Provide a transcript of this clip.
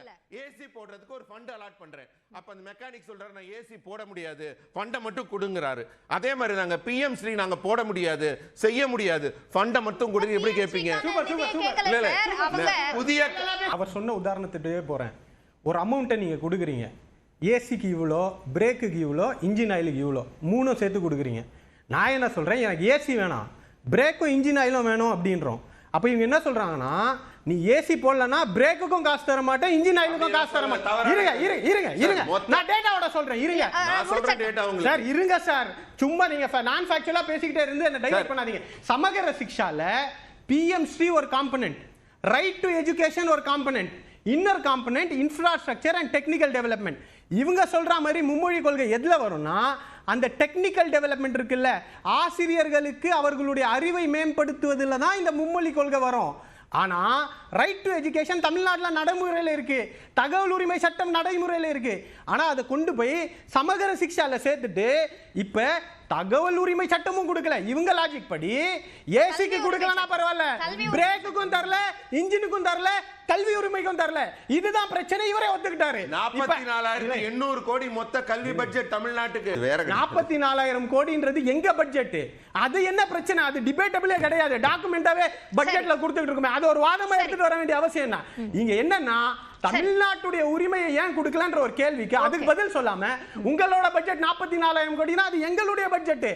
இல்ல. ஏசி போடுறதுக்கு ஒரு ஃபண்ட் அலாட் பண்றேன். அப்ப அந்த மெக்கானிக் சொல்றாரு நான் ஏசி போட முடியாது. ஃபண்டை மட்டும் கொடுங்கறாரு. அதே மாதிரி நாங்க பிஎம் ஸ்ரீ நாங்க போட முடியாது செய்ய முடியாது. ஃபண்டை மட்டும் கொடுங்க எப்படி கேட்பீங்க சூப்பர், சூப்பர், சூப்பர். கேட்கல இல்ல, இல்ல. அவங்க புதிய அவர் சொன்ன உதாரணத்துட்டே போகிறேன் ஒரு அமௌண்ட்டை நீங்கள் கொடுக்குறீங்க. ஏசிக்கு இவ்வளோ பிரேக்குக்கு இவ்வளோ இன்ஜின் ஆயிலுக்கு இவ்வளோ மூணும் சேர்த்து கொடுக்குறீங்க. நான் என்ன சொல்கிறேன் எனக்கு ஏசி வேணாம். பிரேக்கும் இன்ஜின் ஆயிலும் வேணும் அப்படின்றோம். அப்போ இவங்க என்ன சொல்கிறாங்கன்னா நீ ஏசி போடலன்னா பிரேக்குக்கும் காசு தர மாட்டேன் இன்ஜின் ஆயிலுக்கும் காசு தர மாட்டேன். இருங்க இருங்க இருங்க. இருங்க நான் டேட்டாவோட சொல்கிறேன் இருங்க. ஆ, நான் சொல்ற முடிச்சிட்டு- டேட்டா உங்களுக்கு. சார் இருங்க சார். சும்மா நீங்க நான் ஃபேக்சுவலா பேசிக்கிட்டே இருந்து என்ன டைவர்ட். பண்ணாதீங்க. சமகர சிக்ஷால பிஎம் ஸ்ரீ ஒரு காம்பனன்ட் ரைட் டு எஜுகேஷன் ஒரு component inner component infrastructure and technical development இவங்க சொல்கிற மாதிரி மும்மொழி கொள்கை எதில் வரும்னா அந்த டெக்னிக்கல் டெவலப்மெண்ட் இருக்குல்ல ஆசிரியர்களுக்கு அவர்களுடைய அறிவை மேம்படுத்துவதில் தான் இந்த மும்மொழி கொள்கை வரும். ஆனால் ரைட் டு எஜுகேஷன் தமிழ்நாட்டில் நடைமுறையில் இருக்குது தகவல் உரிமை சட்டம் நடைமுறையில் இருக்குது ஆனால் அதை கொண்டு போய் சமகர சிக்ஷாவில் சேர்த்துட்டு இப்போ தகவல் உரிமை சட்டமும் கொடுக்கல. இவங்க லாஜிக் படி ஏசிக்கு கொடுக்கலனா பரவாயில்ல. பிரேக்குக்கும் தரல இன்ஜினுக்கும் தரல கல்வி உரிமைக்கும் தரல. இதுதான் பிரச்சனை இவரே ஒத்துக்கிட்டாரு. நாற்பத்தி நாலாயிரத்தி எண்ணூறு கோடி மொத்த கல்வி பட்ஜெட் தமிழ்நாட்டுக்கு. வேற. நாற்பத்தி நாலாயிரம் கோடின்றது எங்க பட்ஜெட் அது என்ன பிரச்சனை? அது டிபேட்டபிளே கிடையாது. டாக்குமெண்டாவே பட்ஜெட்ல கொடுத்துட்டு இருக்குமே. அது ஒரு வாதமா எடுத்துட்டு வர வேண்டிய அவசியம் என்ன இங்க என்னன்னா தமிழ்நாட்டுடைய உரிமையை ஏன் கொடுக்கலன்ற ஒரு கேள்விக்கு அதுக்கு பதில் சொல்லாம உங்களோட பட்ஜெட் நாற்பத்தி நாலாயிரம் கோடினா அது எங்களுடைய பட்ஜெட்